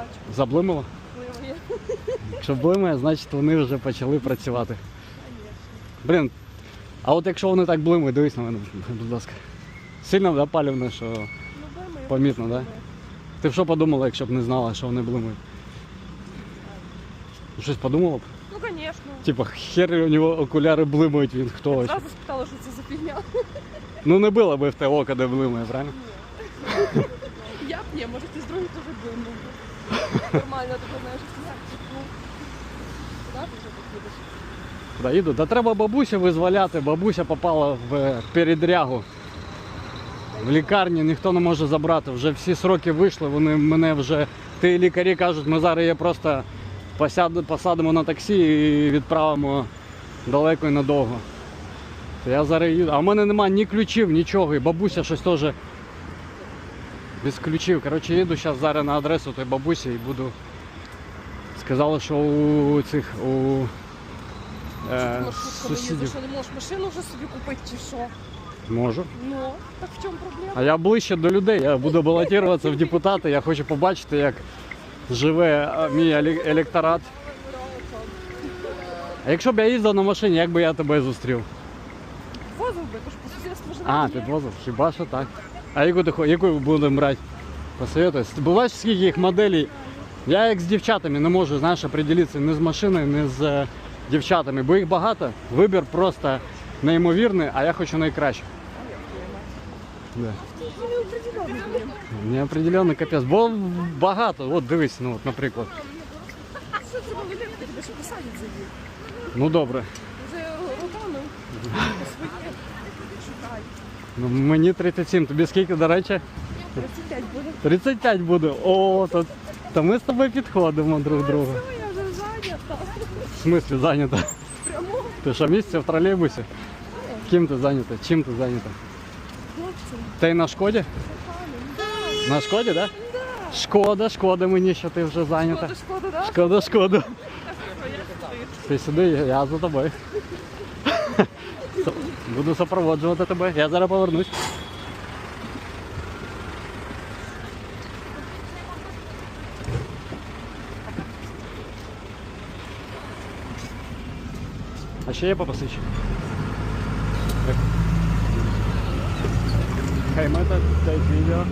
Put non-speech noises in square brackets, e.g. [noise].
бачу. Заблимало? Пливає. Якщо блимає, значить вони вже почали працювати. Блін, а от якщо вони так блимають, дивись на мене, будь ласка. Сильно да, палівне, що. Ну, блимає. Помітно, да? Ти б що подумала, якщо б не знала, що вони блимають? Щось подумала б? Ну, звісно. Типа, хер у нього окуляри блимають, він хто вообще? Зразу спитала, що це за фігня. Ну не було би в те око, де блимає, правильно? Я б ні, може хтось другий теж блимнув. Нормально, таке, знаєш, як ну. Куди ти вже так їдеш? Куди їду? Та треба бабусю визволяти. Бабуся попала в передрягу. В лікарні ніхто не може забрати. Вже всі сроки вийшли, вони мене вже. Ти лікарі кажуть, ми зараз її просто посадимо на таксі і відправимо далеко і надовго. Я зараз їду. А в мене немає ні ключів, нічого. І бабуся щось теж без ключів. Коротше, їду зараз зараз на адресу тої бабусі і буду. Сказали, що у цих у е, сусідів. що не можеш машину вже собі купити чи що? Можу. Ну, так в чому проблема? А я ближче до людей. Я буду балотуватися в депутати. Я хочу побачити, як живе мій електорат. А якщо б я їздив на машині, як би я тебе зустрів? Возив би, то ж по сусідству живе. А, Ні. підвозив, хіба що так. А яку ти хо- яку будемо брати? Посоветуй. Бачиш, скільки їх моделей? Я як з дівчатами не можу, знаєш, определитися не з машиною, не з е, дівчатами, бо їх багато. Вибір просто неймовірний, а я хочу найкраще. Да. Ну, не. Неопределенний капець, бо багато. От дивись, ну от, наприклад. Що треба виліпити, тебе посадять за їх. Ну добре. Вже руками по своє шукай. Ну, мені 37, тобі скільки, до речі? 35 буде. 35 буде. О, то, то ми з тобою підходимо друг другу. Я вже зайнята. В смислі зайнята? Прямо Ти що, місце в тролейбусі? Ким ти зайнята? Чим ти зайнята? хлопцем. Ти на шкоді? На шкоді, так? Да? Шкода, шкода мені, що ти вже зайнята. Шкода, шкода, да? Шкода, шкода. Ти сюди, я за тобою. [laughs] Буду супроводжувати тебе. Я зараз повернусь. А ще є по посиченню? Хай мета цей відео.